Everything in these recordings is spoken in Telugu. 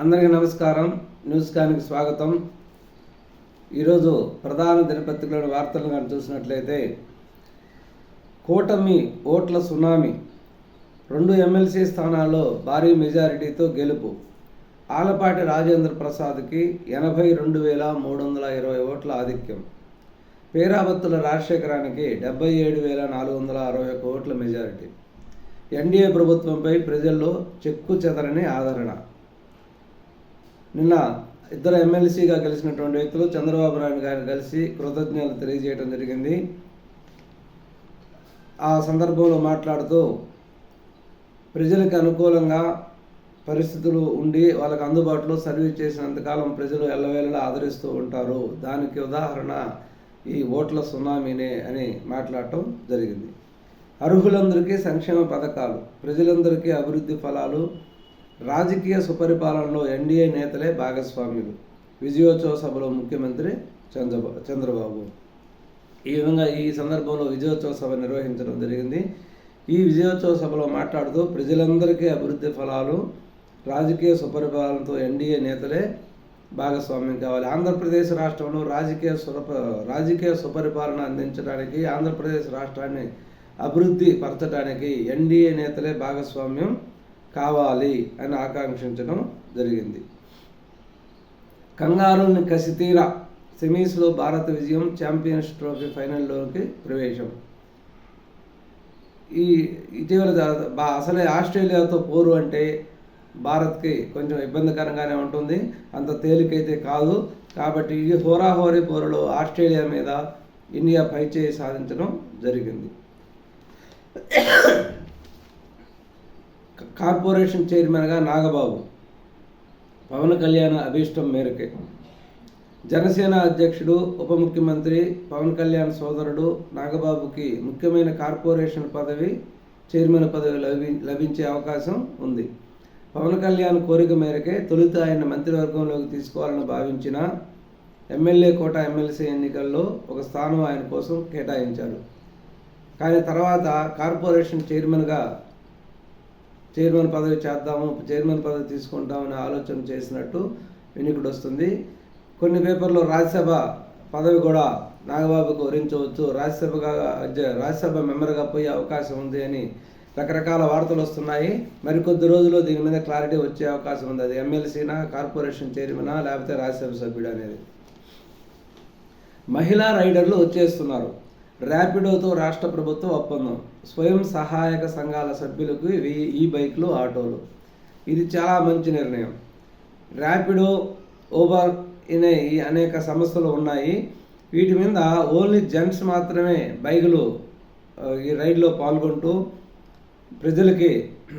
అందరికీ నమస్కారం. న్యూస్ కానికి స్వాగతం. ఈరోజు ప్రధాన దినపత్రికలోని వార్తలను కానీ చూసినట్లయితే కూటమి ఓట్ల సునామీ రెండు ఎమ్మెల్సీ స్థానాల్లో భారీ మెజారిటీతో గెలుపు. ఆలపాటి రాజేంద్ర ప్రసాద్కి ఎనభై రెండు వేల మూడు వందల ఇరవై ఓట్ల ఆధిక్యం. పేరాబత్తుల రాజశేఖరానికి డెబ్బై ఏడు వేల నాలుగు వందల అరవై ఒక్క ఓట్ల మెజారిటీ. ఎన్డీఏ ప్రభుత్వంపై ప్రజల్లో చెక్కు చెదరని ఆదరణ. నిన్న ఇద్దరు ఎమ్మెల్సీగా కలిసినటువంటి వ్యక్తులు చంద్రబాబు నాయుడు గారిని కలిసి కృతజ్ఞతలు తెలియజేయడం జరిగింది. ఆ సందర్భంలో మాట్లాడుతూ ప్రజలకు అనుకూలంగా పరిస్థితులు ఉండి వాళ్ళకి అందుబాటులో సర్వీస్ చేసినంతకాలం ప్రజలు ఎల్లవేళలా ఆదరిస్తూ ఉంటారు. దానికి ఉదాహరణ ఈ ఓట్ల సునామీనే అని మాట్లాడటం జరిగింది. అర్హులందరికీ సంక్షేమ పథకాలు ప్రజలందరికీ అభివృద్ధి ఫలాలు రాజకీయ సుపరిపాలనలో ఎన్డీఏ నేతలే భాగస్వామ్యులు. విజయోత్సవ సభలో ముఖ్యమంత్రి చంద్రబాబు చంద్రబాబు. ఈ విధంగా ఈ సందర్భంలో విజయోత్సవ సభ నిర్వహించడం జరిగింది. ఈ విజయోత్సవ సభలో మాట్లాడుతూ ప్రజలందరికీ అభివృద్ధి ఫలాలు రాజకీయ సుపరిపాలనతో ఎన్డీఏ నేతలే భాగస్వామ్యం కావాలి. ఆంధ్రప్రదేశ్ రాష్ట్రంలో రాజకీయ సురప రాజకీయ సుపరిపాలన అందించడానికి ఆంధ్రప్రదేశ్ రాష్ట్రాన్ని అభివృద్ధి పరచడానికి ఎన్డీఏ నేతలే భాగస్వామ్యం కావాలి అని ఆకాంక్షించడం జరిగింది. కంగారుని కసితీర సెమీస్లో భారత విజయం ఛాంపియన్స్ ట్రోఫీ ఫైనల్లోకి ప్రవేశం. ఈ ఇటీవల బా అసలే ఆస్ట్రేలియాతో పోరు అంటే భారత్కి కొంచెం ఇబ్బందికరంగానే ఉంటుంది. అంత తేలికైతే కాదు. కాబట్టి ఈ హోరాహోరీ పోరులో ఆస్ట్రేలియా మీద ఇండియా పైచేయి సాధించడం జరిగింది. కార్పొరేషన్ చైర్మన్గా నాగబాబు పవన్ కళ్యాణ్ అభీష్టం మేరకే. జనసేన అధ్యక్షుడు ఉప ముఖ్యమంత్రి పవన్ కళ్యాణ్ సోదరుడు నాగబాబుకి ముఖ్యమైన కార్పొరేషన్ పదవి చైర్మన్ పదవి లభి లభించే అవకాశం ఉంది. పవన్ కళ్యాణ్ కోరిక మేరకే తొలుత ఆయన మంత్రివర్గంలోకి తీసుకోవాలని భావించిన ఎమ్మెల్యే కోట ఎమ్మెల్సీ ఎన్నికల్లో ఒక స్థానం ఆయన కోసం కేటాయించారు. కానీ తర్వాత కార్పొరేషన్ చైర్మన్గా చైర్మన్ పదవి చేద్దాము చైర్మన్ పదవి తీసుకుంటామని ఆలోచన చేసినట్టు వినికుడు వస్తుంది. కొన్ని పేపర్లో రాజ్యసభ పదవి కూడా నాగబాబుకు వరించవచ్చు. రాజ్యసభగా రాజ్యసభ మెంబర్గా పోయే అవకాశం ఉంది అని రకరకాల వార్తలు వస్తున్నాయి. మరికొద్ది రోజుల్లో దీని మీద క్లారిటీ వచ్చే అవకాశం ఉంది. అది ఎమ్మెల్సీనా కార్పొరేషన్ చైర్మనా లేకపోతే రాజ్యసభ సభ్యుడు అనేది. మహిళా రైడర్లు వచ్చేస్తున్నారు. ర్యాపిడోతో రాష్ట్ర ప్రభుత్వం ఒప్పందం. స్వయం సహాయక సంఘాల సభ్యులకు ఇవి ఈ బైక్లు ఆటోలు. ఇది చాలా మంచి నిర్ణయం. ర్యాపిడో ఓబర్ అనే ఈ అనేక సంస్థలు ఉన్నాయి. వీటి మీద ఓన్లీ జెంట్స్ మాత్రమే బైకులు ఈ రైడ్లో పాల్గొంటూ ప్రజలకి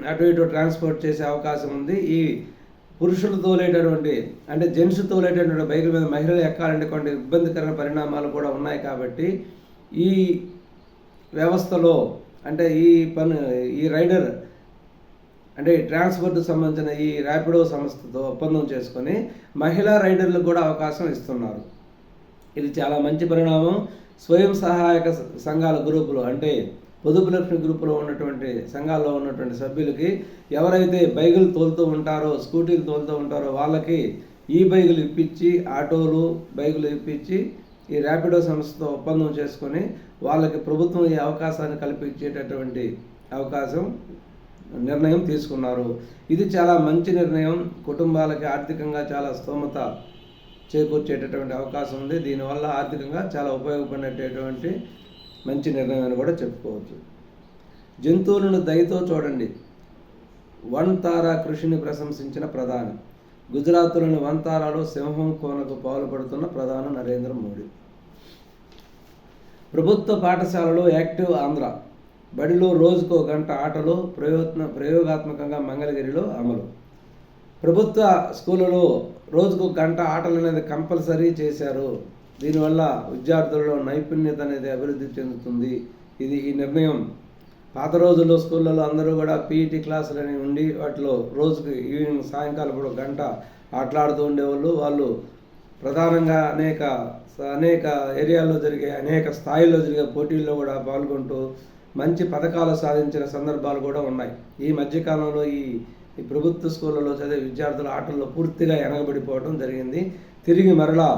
అటు ఇటు ట్రాన్స్పోర్ట్ చేసే అవకాశం ఉంది. ఈ పురుషులు తోలేటటువంటి అంటే జెంట్స్ తోలేటటువంటి బైకుల మీద మహిళలు ఎక్కాలంటే కొన్ని ఇబ్బందికర పరిణామాలు కూడా ఉన్నాయి కాబట్టి ఈ వ్యవస్థలో అంటే ఈ పని ఈ రైడర్ అంటే ఈ ట్రాన్స్పోర్ట్ సంబంధించిన ఈ ర్యాపిడో సంస్థతో ఒప్పందం చేసుకొని మహిళా రైడర్లకు కూడా అవకాశం ఇస్తున్నారు. ఇది చాలా మంచి పరిణామం. స్వయం సహాయక సంఘాల గ్రూపులు అంటే పొదుపు లక్ష్మి గ్రూపులో ఉన్నటువంటి సంఘాల్లో ఉన్నటువంటి సభ్యులకి ఎవరైతే బైకులు తోలుతూ ఉంటారో స్కూటీలు తోలుతూ ఉంటారో వాళ్ళకి ఈ బైకులు ఇప్పించి ఆటోలు బైకులు ఇప్పించి ఈ ర్యాపిడో సంస్థతో ఒప్పందం చేసుకొని వాళ్ళకి ప్రభుత్వం ఈ అవకాశాన్ని కల్పించేటటువంటి అవకాశం నిర్ణయం తీసుకున్నారు. ఇది చాలా మంచి నిర్ణయం. కుటుంబాలకి ఆర్థికంగా చాలా స్తోమత చేకూర్చేటటువంటి అవకాశం ఉంది. దీనివల్ల ఆర్థికంగా చాలా ఉపయోగపడేటటువంటి మంచి నిర్ణయం అని కూడా చెప్పుకోవచ్చు. జంతువులను దయతో చూడండి. వన్ తారా కృషిని ప్రశంసించిన ప్రధాని. గుజరాత్లోని వంతారాలో సింహం కోనకు పాల్పడుతున్న ప్రధాన నరేంద్ర మోడీ. ప్రభుత్వ పాఠశాలలో యాక్టివ్ ఆంధ్ర. బడిలో రోజుకో గంట ఆటలు ప్రయోత్న ప్రయోగాత్మకంగా మంగళగిరిలో అమలు. ప్రభుత్వ స్కూళ్ళలో రోజుకు గంట ఆటలు అనేది కంపల్సరీ చేశారు. దీనివల్ల విద్యార్థులలో నైపుణ్యత అనేది అభివృద్ధి చెందుతుంది. ఇది ఈ నిర్ణయం. పాత రోజుల్లో స్కూళ్ళలో అందరూ కూడా పీఈటీ క్లాసులు అనేవి ఉండి వాటిలో రోజుకి ఈవినింగ్ సాయంకాలం కూడా గంట ఆటలాడుతూ ఉండేవాళ్ళు. వాళ్ళు ప్రధానంగా అనేక అనేక ఏరియాల్లో జరిగే అనేక స్థాయిల్లో జరిగే పోటీల్లో కూడా పాల్గొంటూ మంచి పథకాలు సాధించిన సందర్భాలు కూడా ఉన్నాయి. ఈ మధ్యకాలంలో ఈ ఈ ప్రభుత్వ స్కూళ్ళలో చదివే విద్యార్థుల ఆటల్లో పూర్తిగా ఎనగబడిపోవడం జరిగింది. తిరిగి మరలా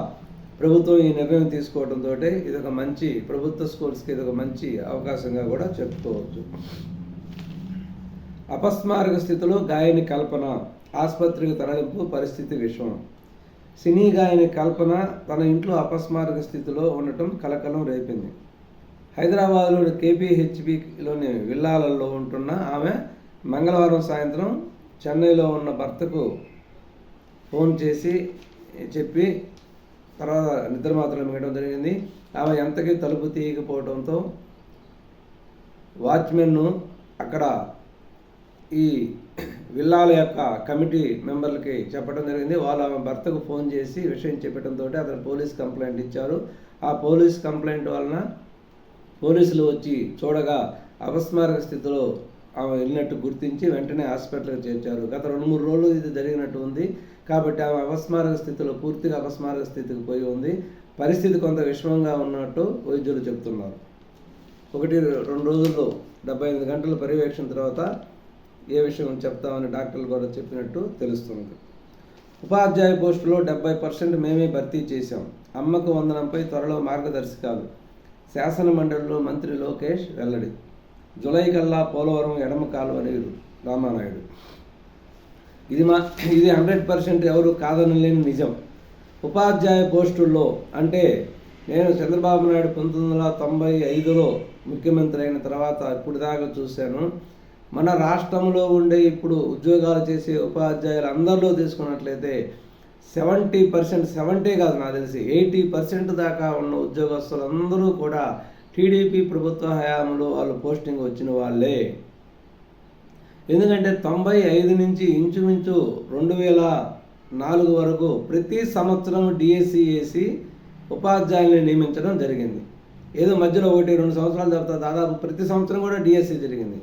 ప్రభుత్వం ఈ నిర్ణయం తీసుకోవడంతో ఇది ఒక మంచి ప్రభుత్వ స్కూల్స్కి ఇది ఒక మంచి అవకాశంగా కూడా చెప్పుకోవచ్చు. అపస్మారక స్థితిలో గాయని కల్పన ఆసుపత్రికి తరలింపు పరిస్థితి విషయం సినీ గాయని కల్పన తన ఇంట్లో అపస్మారక స్థితిలో ఉండటం కలకలం రేపింది. హైదరాబాద్లోని కేపీహెచ్బిలోని విల్లాలలో ఉంటున్న ఆమె మంగళవారం సాయంత్రం చెన్నైలో ఉన్న భర్తకు ఫోన్ చేసి చెప్పి తర్వాత నిద్ర మాత్రం మిగడం జరిగింది. ఆమె ఎంతకీ తలుపు తీయకపోవడంతో వాచ్మెన్ను అక్కడ ఈ విల్లాల యొక్క కమిటీ మెంబర్లకి చెప్పడం జరిగింది. వాళ్ళు ఆమె భర్తకు ఫోన్ చేసి విషయం చెప్పడంతో అతను పోలీస్ కంప్లైంట్ ఇచ్చారు. ఆ పోలీస్ కంప్లైంట్ వలన పోలీసులు వచ్చి చూడగా అపస్మారక స్థితిలో ఆమె వెళ్ళినట్టు గుర్తించి వెంటనే హాస్పిటల్కి చేర్చారు. గత రెండు మూడు రోజులు ఇది జరిగినట్టు ఉంది. కాబట్టి ఆమె అపస్మారక స్థితిలో పూర్తిగా అపస్మారక స్థితికి పోయి ఉంది. పరిస్థితి కొంత విషమంగా ఉన్నట్టు వైద్యులు చెప్తున్నారు ఒకటి రెండు రోజుల్లో డెబ్బై ఎనిమిది గంటల పర్యవేక్షణ తర్వాత ఏ విషయం చెప్తామని డాక్టర్లు కూడా చెప్పినట్టు తెలుస్తుంది. ఉపాధ్యాయ పోస్టులో డెబ్బై పర్సెంట్ మేమే భర్తీ చేశాం. అమ్మకు వందనంపై త్వరలో మార్గదర్శకాలు శాసన మండలిలో మంత్రి లోకేష్ వెల్లడి. జులై కల్లా పోలవరం ఎడమ కాలువ నీరు రామానాయుడు. ఇది మా ఇది హండ్రెడ్ పర్సెంట్ ఎవరు కాదనలేని నిజం. ఉపాధ్యాయ పోస్టుల్లో అంటే నేను చంద్రబాబు నాయుడు పంతొమ్మిది వందల తొంభై ఐదులో ముఖ్యమంత్రి అయిన తర్వాత ఇప్పుడు దాకా చూశాను. మన రాష్ట్రంలో ఉండే ఇప్పుడు ఉద్యోగాలు చేసే ఉపాధ్యాయులు అందరిలో తీసుకున్నట్లయితే సెవెంటీ పర్సెంట్ సెవెంటీ కాదు నాకు తెలిసి ఎయిటీ పర్సెంట్ దాకా ఉన్న ఉద్యోగస్తులు అందరూ కూడా టీడీపీ ప్రభుత్వ హయాంలో వాళ్ళు పోస్టింగ్ వచ్చిన వాళ్ళే. ఎందుకంటే తొంభై ఐదు నుంచి ఇంచుమించు రెండు వేల నాలుగు వరకు ప్రతి సంవత్సరం డిఎస్సి వేసి ఉపాధ్యాయుల్ని నియమించడం జరిగింది. ఏదో మధ్యలో ఒకటి రెండు సంవత్సరాల తర్వాత దాదాపు ప్రతి సంవత్సరం కూడా డిఎస్సి జరిగింది.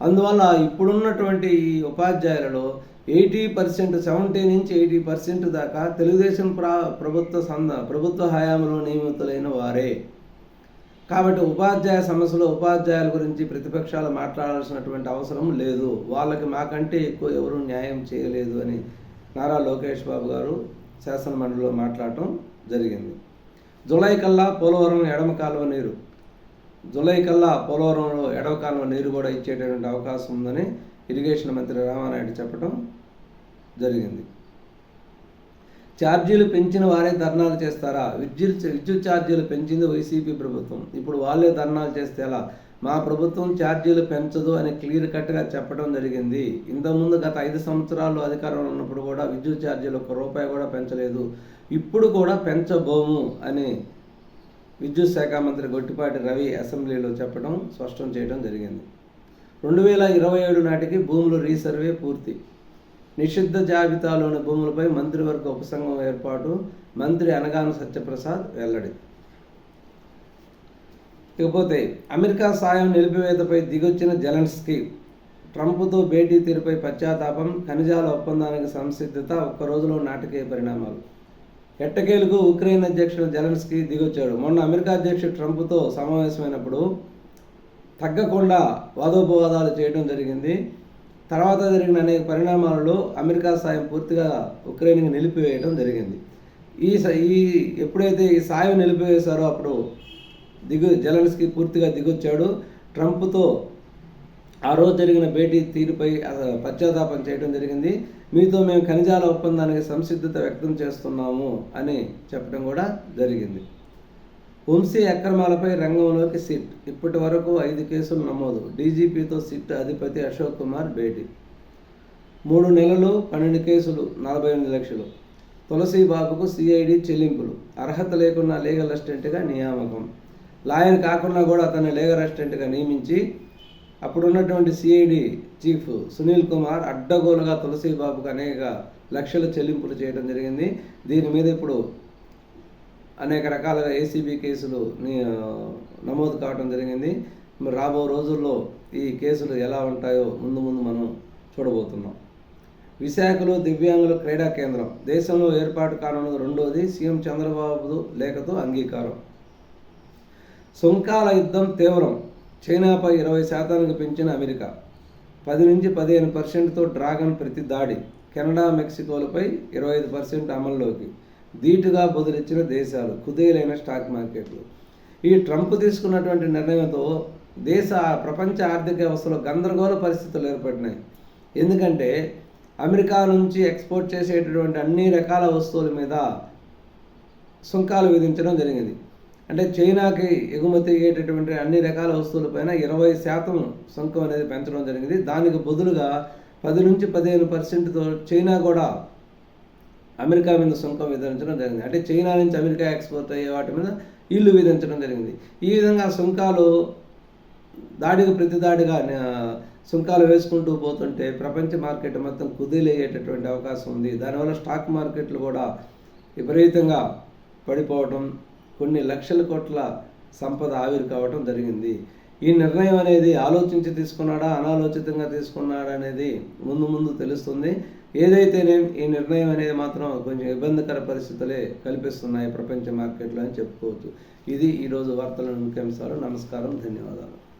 అందువల్ల ఇప్పుడున్నటువంటి ఈ ఉపాధ్యాయులలో ఎయిటీ పర్సెంట్ సెవెంటీ నుంచి ఎయిటీ పర్సెంట్ దాకా తెలుగుదేశం ప్రా ప్రభుత్వ సంద ప్రభుత్వ హయాంలో నియమితులైన వారే. కాబట్టి ఉపాధ్యాయ సమస్యలో ఉపాధ్యాయుల గురించి ప్రతిపక్షాలు మాట్లాడాల్సినటువంటి అవసరం లేదు. వాళ్ళకి మాకంటే ఎక్కువ ఎవరు న్యాయం చేయలేదు అని నారా లోకేష్ బాబు గారు శాసనమండలిలో మాట్లాడటం జరిగింది. జులై కల్లా పోలవరం ఎడమ కాలువ నీరు. జులై కల్లా పోలవరంలో ఎడవ కాలువ నీరు కూడా ఇచ్చేటటువంటి అవకాశం ఉందని ఇరిగేషన్ మంత్రి రామానాయుడు చెప్పడం జరిగింది. ఛార్జీలు పెంచిన వారే ధర్నాలు చేస్తారా? విద్యుత్ విద్యుత్ ఛార్జీలు పెంచింది వైసీపీ ప్రభుత్వం. ఇప్పుడు వాళ్ళే ధర్నాలు చేస్తే ఎలా? మా ప్రభుత్వం ఛార్జీలు పెంచదు అని క్లియర్ కట్గా చెప్పడం జరిగింది. ఇంతకుముందు గత ఐదు సంవత్సరాలు అధికారంలో ఉన్నప్పుడు కూడా విద్యుత్ ఛార్జీలు ఒక్క రూపాయి కూడా పెంచలేదు. ఇప్పుడు కూడా పెంచబోము అని విద్యుత్ శాఖ మంత్రి గొట్టిపాటి రవి అసెంబ్లీలో చెప్పడం స్పష్టం చేయడం జరిగింది. రెండు వేల ఇరవై ఏడు నాటికి భూములు రీసర్వే పూర్తి. నిషిద్ధ జాబితాలోని భూములపై మంత్రివర్గ ఉపసంఘం ఏర్పాటు. మంత్రి అనగాన సత్యప్రసాద్ వెల్లడి. ఇకపోతే అమెరికా సాయం నిలిపివేతపై దిగొచ్చిన జెలెన్స్కీ ట్రంప్తో భేటీ తీరుపై పశ్చాత్తాపం ఖనిజాల ఒప్పందానికి సంసిద్ధత ఒక్కరోజులో నాటకీయ పరిణామాలు. ఎట్టకేలకు ఉక్రెయిన్ అధ్యక్షుడు జెలెన్స్కీ దిగొచ్చాడు. మొన్న అమెరికా అధ్యక్షుడు ట్రంప్తో సమావేశమైనప్పుడు తగ్గకుండా వాదోపవాదాలు చేయడం జరిగింది. తర్వాత జరిగిన అనేక పరిణామాలలో అమెరికా సాయం పూర్తిగా ఉక్రెయిన్కి నిలిపివేయడం జరిగింది. ఈ ఈ ఎప్పుడైతే ఈ సాయం నిలిపివేశారో అప్పుడు దిగు జలన్స్కి పూర్తిగా దిగొచ్చాడు. ట్రంప్తో ఆ రోజు జరిగిన భేటీ తీరుపై పశ్చాత్తాపం చేయడం జరిగింది. మీతో మేము ఖనిజాల ఒప్పందానికి సంసిద్ధత వ్యక్తం చేస్తున్నాము అని చెప్పడం కూడా జరిగింది. వంశీ అక్రమాలపై రంగంలోకి సిట్. ఇప్పటి వరకు ఐదు కేసులు నమోదు. డీజీపీతో సిట్ అధిపతి అశోక్ కుమార్ భేటీ. మూడు నెలలు పన్నెండు కేసులు నలభై ఎనిమిది లక్షలు. తులసి బాబుకు సిఐడి చెల్లింపులు. అర్హత లేకున్నా లీగల్ అసిస్టెంట్గా నియామకం. లాయర్ కాకుండా కూడా అతన్ని లీగల్ అసిస్టెంట్గా నియమించి అప్పుడున్నటువంటి సిఐడి చీఫ్ సునీల్ కుమార్ అడ్డగోలుగా తులసి బాబుకు అనేక లక్షల చెల్లింపులు చేయడం జరిగింది. దీని మీద ఇప్పుడు అనేక రకాలుగా ఏసీబీ కేసులు నమోదు కావడం జరిగింది. మరి రాబో రోజుల్లో ఈ కేసులు ఎలా ఉంటాయో ముందు ముందు మనం చూడబోతున్నాం. విశాఖలో దివ్యాంగుల క్రీడా కేంద్రం. దేశంలో ఏర్పాటు కానున్న రెండోది సీఎం చంద్రబాబు లేఖతో అంగీకారం. సుంకాల యుద్ధం తీవ్రం. చైనాపై ఇరవై శాతానికి పెంచిన అమెరికా. పది నుంచి పదిహేను పర్సెంట్తో డ్రాగన్ ప్రతి దాడి. కెనడా మెక్సికోలపై ఇరవై ఐదు పర్సెంట్ అమల్లోకి. ధీటుగా బదులిచ్చిన దేశాలు కుదేలైన స్టాక్ మార్కెట్లు. ఈ ట్రంప్ తీసుకున్నటువంటి నిర్ణయంతో దేశ ప్రపంచ ఆర్థిక వ్యవస్థలో గందరగోళ పరిస్థితులు ఏర్పడినాయి. ఎందుకంటే అమెరికా నుంచి ఎక్స్పోర్ట్ చేసేటటువంటి అన్ని రకాల వస్తువుల మీద సుంకాలు విధించడం జరిగింది. అంటే చైనాకి ఎగుమతి అయ్యేటటువంటి అన్ని రకాల వస్తువులపైన ఇరవై శాతం సుంకం అనేది పెంచడం జరిగింది. దానికి బదులుగా పది నుంచి పదిహేను పర్సెంట్తో చైనా కూడా అమెరికా మీద సుంకం విధించడం జరిగింది. అంటే చైనా నుంచి అమెరికా ఎక్స్పోర్ట్ అయ్యే వాటి మీద ఇల్లు విధించడం జరిగింది. ఈ విధంగా సుంకాలు దాడికి ప్రతి దాడిగా సుంకాలు వేసుకుంటూ పోతుంటే ప్రపంచ మార్కెట్ మొత్తం కుదిలయ్యేటటువంటి అవకాశం ఉంది. దానివల్ల స్టాక్ మార్కెట్లు కూడా విపరీతంగా పడిపోవటం కొన్ని లక్షల కోట్ల సంపద ఆవిరి కావటం జరిగింది. ఈ నిర్ణయం అనేది ఆలోచించి తీసుకున్నాడా అనాలోచితంగా తీసుకున్నాడా అనేది ముందు ముందు తెలుస్తుంది. ఏదైతేనేం ఈ నిర్ణయం అనేది మాత్రం కొంచెం ఇబ్బందికర పరిస్థితులే కల్పిస్తున్నాయి ప్రపంచ మార్కెట్లో అని చెప్పుకోవచ్చు. ఇది ఈరోజు వార్తల ముఖ్యాంశాలు. నమస్కారం. ధన్యవాదాలు.